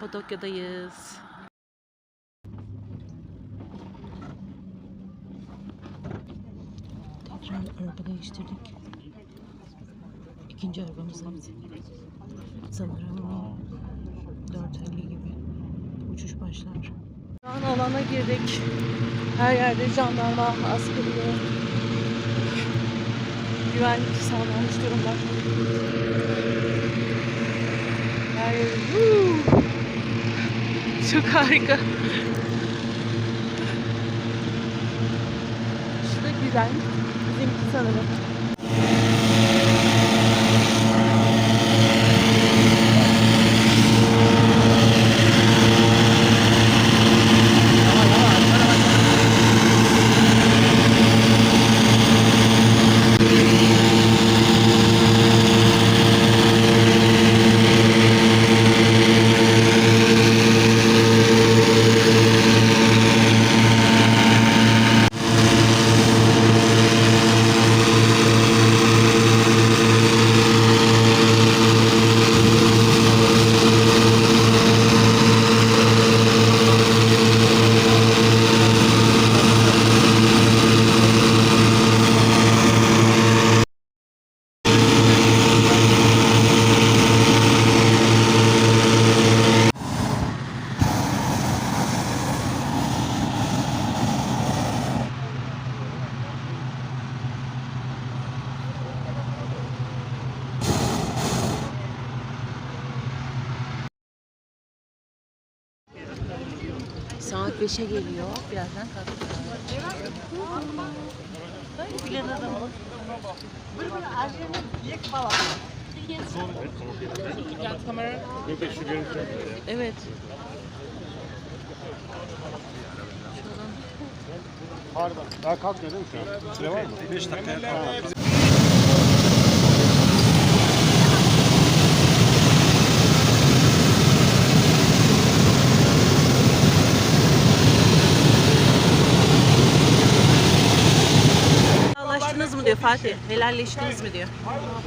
Kapadokya'dayız. Tekrar araba değiştirdik. İkinci arabamızdayız. Sanırım 4.50 gibi uçuş başlar. Şu an alana girdik. Her yerde jandarma, askeri, güvenlik sağlanmış durumda. Her yer... Çok harika. Şu da güzel. Bizimki sanırım. 5'e geliyor. Birazdan kalkacağız. Bilen adamı. Evet. Pardon. Daha kalkmıyor değil mi şu an? Süre var mı? 5 dakikaya kalkıyor. Helallaştınız mı diyor Fatih. Helalleştiniz mi diyor. Balonların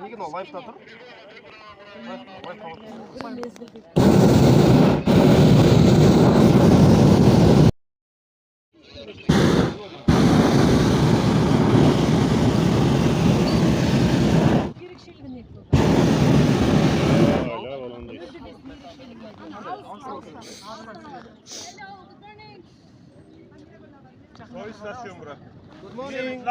неге мынау лайфта тұр лайф лайф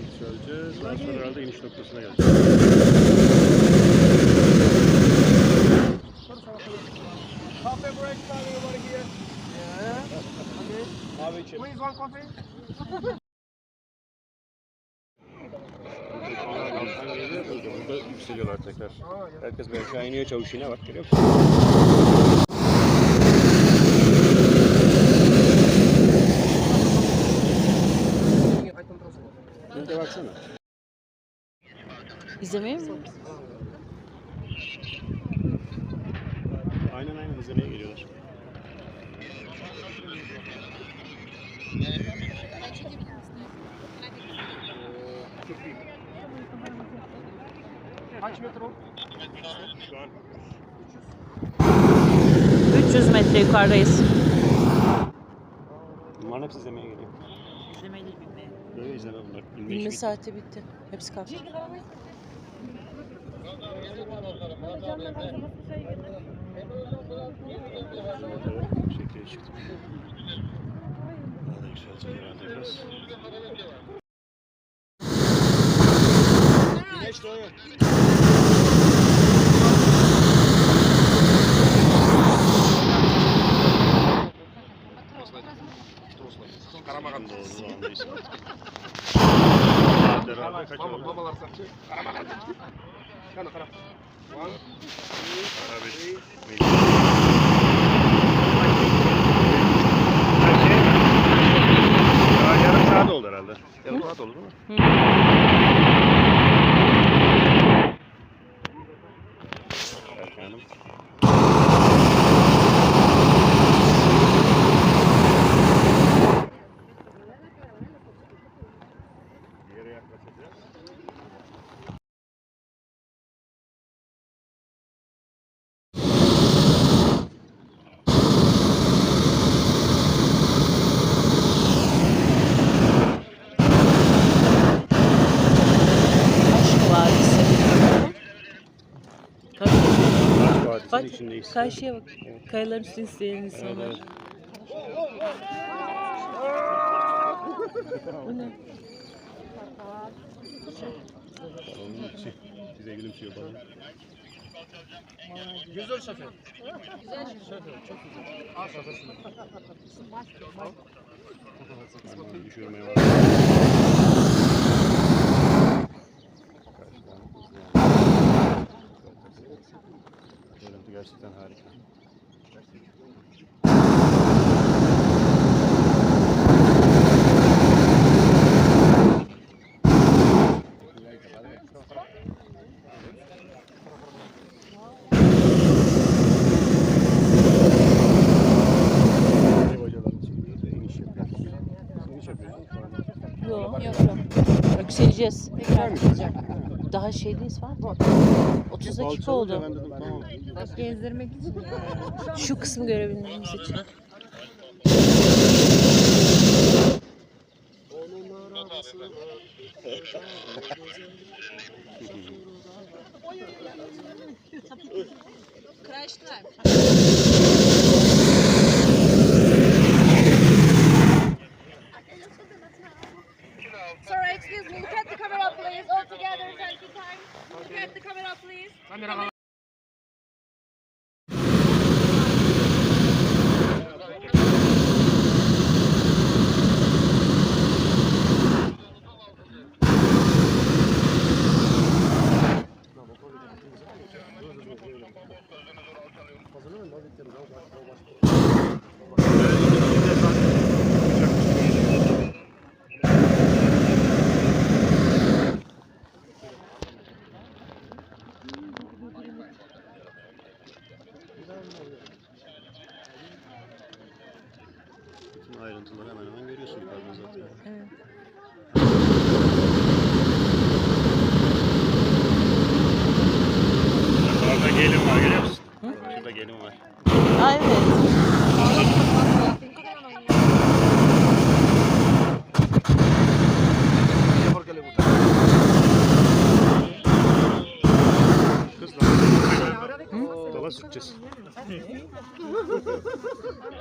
Yükseleceğiz. Daha sonra herhalde iniş noktasına geleceğiz. Abi içelim. Please one coffee. bahsediyorlar tekrar. Herkes böyle aşağı iniyor çavuş yine bak görüyor musun? Bir de. İzlemeye mi? Aynen aynen izlemeye geliyorlar. Şu an 300 metre yukarıdayız. bunların hepsi izlemeye geliyor. İzleme değil bilmeye. Böyle izleme bunlar. İşi bitti. saati bitti. Hepsi kalktı. Şekeri çıktı. Daha da yükselecek herhalde biraz. Güneş doğuyor. Arabalardan kaçalım. Babalardan çek. Arabalardan çek. Kana kana. One, two, three. Yarım saat oldu herhalde. Yarım saat oldu değil mi? Hı. Bak içindeyiz. karşıya bak. Kayaların üstüne isteyen insanlar. evet. Bu ne? Onun içi. Bize gülümsüyor bana. Güzel şoför. Yani düşürmeye var. Görüntü gerçekten harika. Ev hocaların içindeyiz ve iniş yapıyoruz. İniş yapıyoruz. Yok. Yükseleceğiz. Daha şeydeyiz var. 30 dakika oldu. Ben dedim tamam. Gezdirmek için. Şu kısmı görebilmemiz için. Sorry, excuse me. Look at the camera, please. All together, thank you, time. Look at the camera, please. Bütün ayrıntıları hemen hemen görüyorsun yukarıda zaten. Evet. Orada gelin var görüyor musun? Şurada gelin var. Aa, evet. Kız lan. Dala sürteceğiz.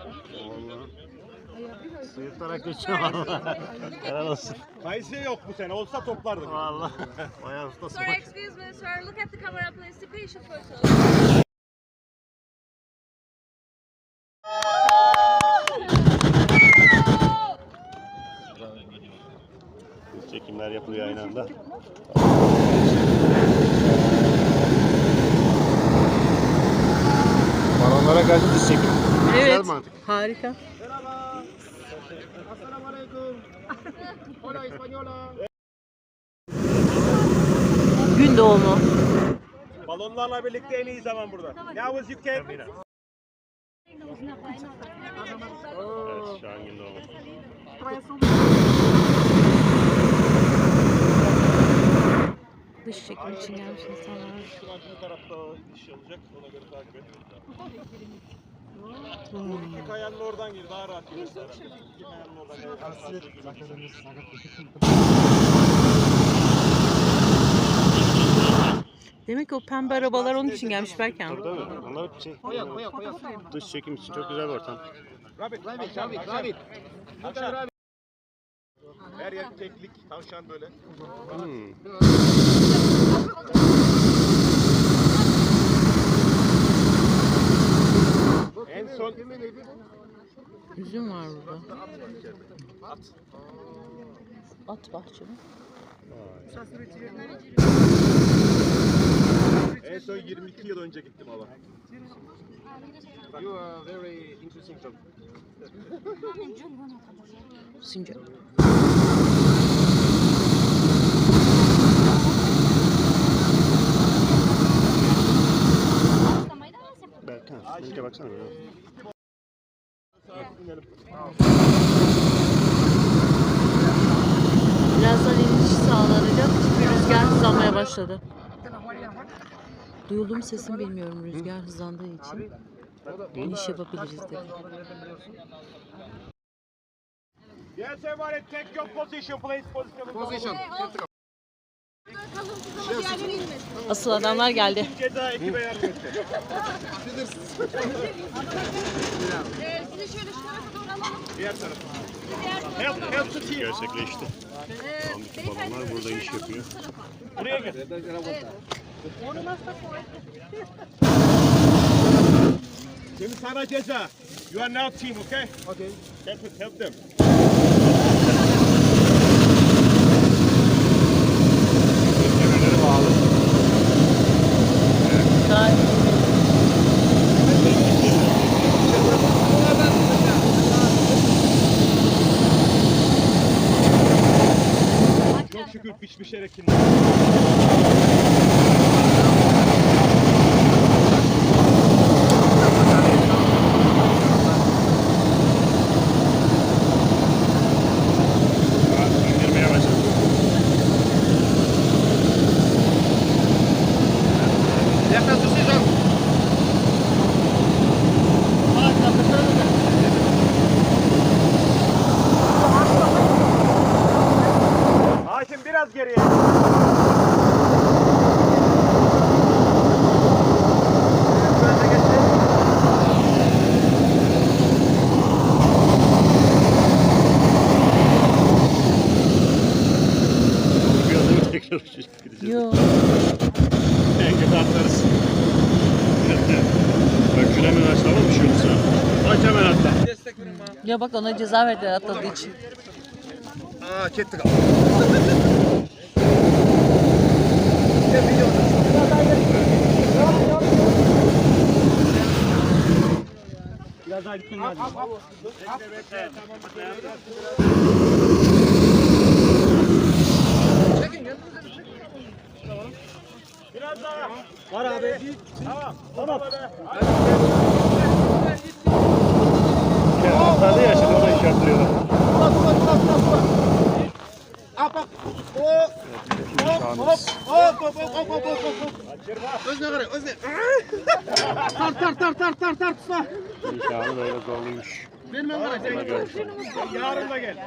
Sıyırtarak geçiyor valla. Helal olsun. Kayseri yok bu sene. Olsa toplardık. Valla. Bayağı ustasın. Sorry, excuse me, sir. Look at the camera, please. Take a photo. Çekimler yapılıyor aynı anda. Balonlara karşı diz çekim. Güzel Evet. mantık. Harika. Gün doğumu. Balonlarla birlikte en iyi zaman burada. Now is you can. Evet şu an gün doğumu. Dış çekim için gelmiş insanlar. Bu tarafta iş olacak. Ona göre takip et. Bu iki kayanın oradan gir. Daha rahat girersin. İki kayanın oradan gir. Demek ki o pembe arabalar onun için gelmiş Berkan. Tabii tabii. Onlar şey. Dış çekim için çok güzel bir ortam. Rabbit, rabbit, rabbit, rabbit. Tavşan. Her yer teklik, tavşan böyle. Hmm. En son Üzüm var burada. At bahçemi. en son 22 yıl önce gittim hala. You are very interesting job. Sincap. Baksana. Birazdan iniş sağlanacak çünkü rüzgar hızlanmaya başladı. Duyuldu mu sesim bilmiyorum rüzgar hızlandığı için. İniş yapabiliriz dedi. Yes, everybody, take your position, please. Position. Position. kalıntı ama diğerleri inmesin. Asıl adamlar geldi. Ceza ekibe yardım etti. Sizi şöyle şu tarafa doğru alalım. Diğer tarafa. Diğer tarafa Help, doğru. help the team. Gerçekleşti. Beyefendi balonlar burada iş yapıyor. Buraya gel. Şimdi sana ceza. You are now team, okay? Okay. Help, help them. Çok şükür pişmiş erekin. Söndürmeye başladı. Yaklaşık sezon. Hakim biraz geriye. Bir adamı tekrar gideceğiz. Yo. En kötü atlarız. Bak şuna hemen açlama bir şey olursa. Aç hemen atla. Ya bak ona ceza verdiler atladığı için. Aa, kettik. Biraz daha gittin hadi. Biraz daha. Var abi. Tamam. Tamam. Ya atladı ya şimdi ona iş yaptırıyorlar. Hop hop hop hop hop hop hop hop. Özne kadar özne. Tar tar tar tar tar tar tutma. İnşallah böyle zorluymuş. Benim ben kadar. Yarın da gel.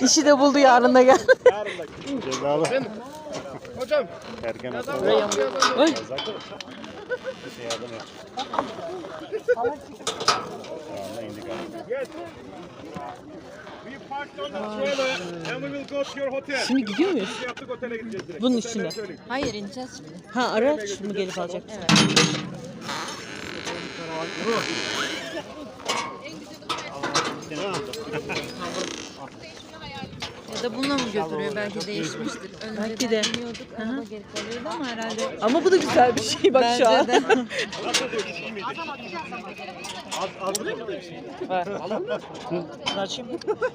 İşi de buldu yarın da gel. Yarın da gel. Cezalı. Hocam. Erken şey yardım et. Şimdi gidiyor muyuz? Biz yaptık otele gideceğiz direkt. Bunun içinde. Hayır ineceğiz şimdi. Ha araç mı gelip alacak? Evet. Ya da bununla mı götürüyor? Belki değişmiştir. Önce Belki de. biniyorduk, araba geri kalıyordu ama herhalde Ama bu da güzel bir şey bak şu an. Bence de.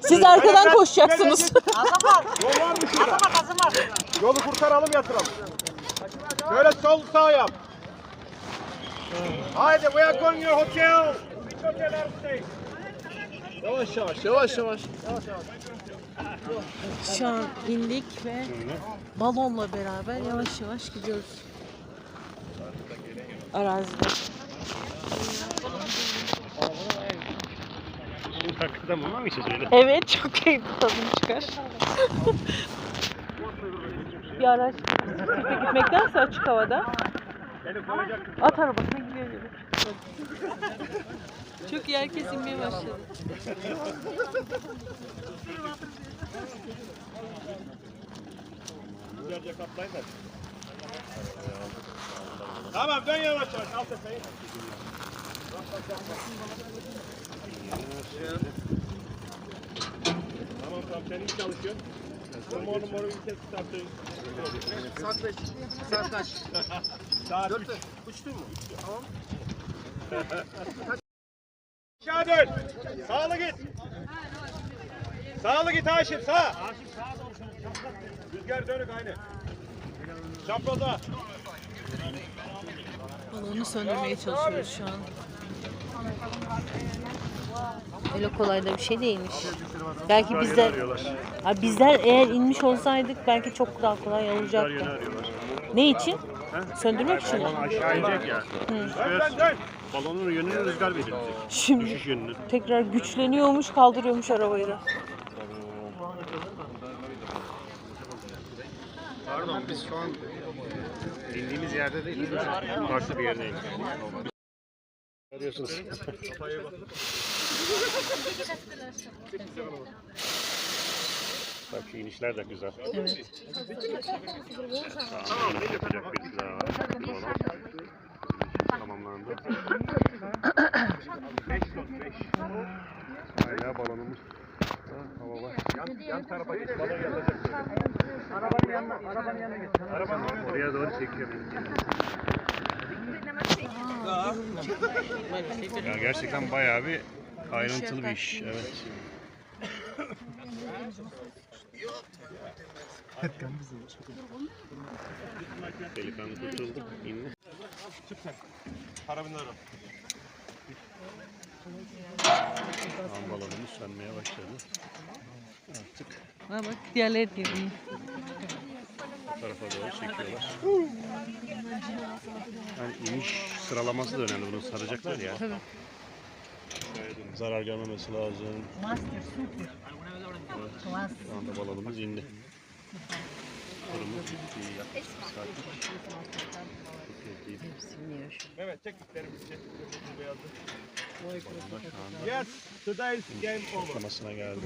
Siz arkadan koşacaksınız. Yol var mı şurada? Yolu kurtaralım yatıralım. Şöyle sol sağ yap. Haydi we are going your hotel. We staying? Yavaş yavaş yavaş yavaş. Şu an indik ve balonla beraber yavaş yavaş gidiyoruz. Arazide. Hakikaten bunlar mı içeceğiz öyle? Evet çok keyifli tadım çıkar. bir araç bisikletle gitmektense açık havada at arabasına gidiyor gibi. çok iyi herkes inmeye başladı. Güzelce katlayın da. Tamam dön yavaş yavaş. Al tepeyi. Tamam tamam sen iyi çalışıyorsun. Moru moru ülke tutartın. Saat 5. Saat kaç? Saat 4. Uçtu mu? Tamam. Aşağı dön. Sağlı git. Sağlı git Haşim sağ. Haşim sağa doğru. Rüzgar dönük aynı. Çapraza. Balonu söndürmeye çalışıyoruz şu an. Öyle kolay da bir şey değilmiş. Belki bizler. Ha, bizler eğer inmiş olsaydık belki çok daha kolay olacaktı. Ne için? Söndürmek için mi? Balon aşağı inecek ya. Rüzgar, balonun yönünü rüzgar verecek. Şimdi Düşüş yönünü. tekrar güçleniyormuş, kaldırıyormuş arabayı da. Pardon biz şu an bindiğimiz yerde değil. Farklı bir yerdeyiz. Görüyorsunuz. Bak şu inişler de güzel. Evet. Tamam, yapacak bir daha var. Tamamlandı. Hala balonumuz. Ha, Hava var. Yan, yan tarafa geç. Balon yanacak. Arabanın yanına, arabanın yanına geç. Arabanın Oraya doğru çekiyor beni. Ya gerçekten bayağı bir ayrıntılı bir iş. Evet. Delikanlı kurtuldu. İndi. Tam balonumuz sönmeye başladı. Artık Ha bak diğerleri de iyi. bu tarafa doğru çekiyorlar. Yani iniş sıralaması da önemli. Bunu saracaklar ya. Tabii. Zarar görmemesi lazım. Evet. Şu anda balonumuz indi. Yaptık. Sakin. Çok iyi. Evet tekniklerimizi çek. Beyazı. Balonlar şu anda Yes, today is game over. Aşamasına geldi.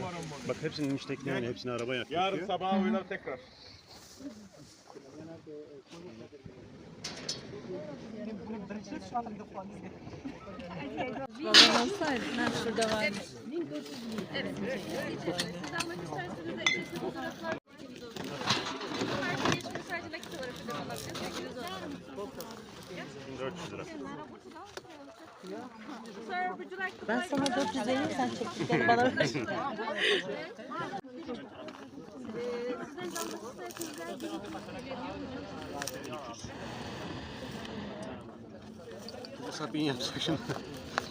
Bak hepsinin iniş tekniği aynı. Hepsini arabaya Yarın yapıyor. sabah oynar tekrar. Balon olsaydı. Ha, şurada varmış. Siz almak isterseniz de içerisinde fotoğraflar 400 lira. Ben sana 400 vereyim sen çektiklerini bana ver. Sizden almak isterseniz de Sapin yapsak şimdi.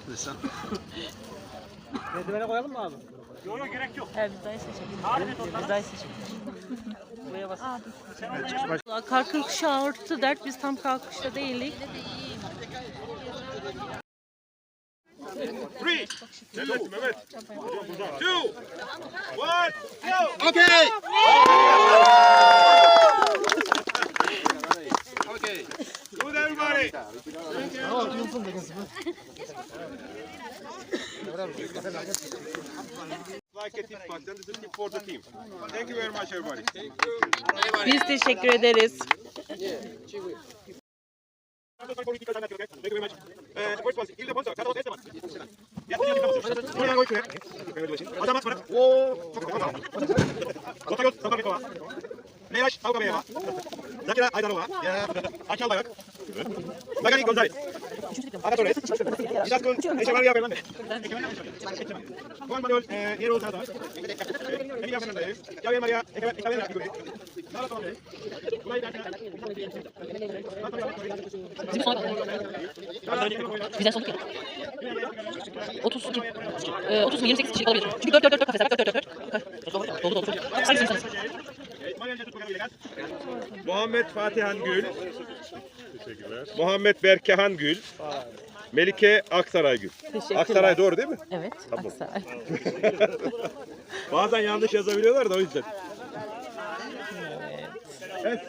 Desem. Yok yok gerek yok. Evet biz dayı seçelim. Biz dayı seçelim. Buraya bas. Kar kalkışı arttı dert biz tam kalkışta değildik. Three. Mehmet, Mehmet. Two. One. Go. Okay. Oh. Otagos, Sampabekoa. Leyaş. Zakira Aydarova. Akal Bayak. Magani Gonzalez. Ada Torres. Izaskun Echevarria Fernández. Juan Manuel eh, Hierro Salazar. Emilia Fernández. Javier María Echeverria Figure. Nada Torres. Unai García. Bizden sonduk ya. 30 kim? Ee, 30 mu 28 kişi olabilir. Çünkü 4 4 4 4 kafesler. 4 4 4 4. Doldu doldu. Hangisini insanız? Muhammed Fatihan Gül, Teşekkürler. Muhammed Berkehan Gül, Melike Aksaray Gül. Teşekkürler. Aksaray doğru değil mi? Evet. Aksaray. Bazen yanlış yazabiliyorlar da o yüzden. Evet.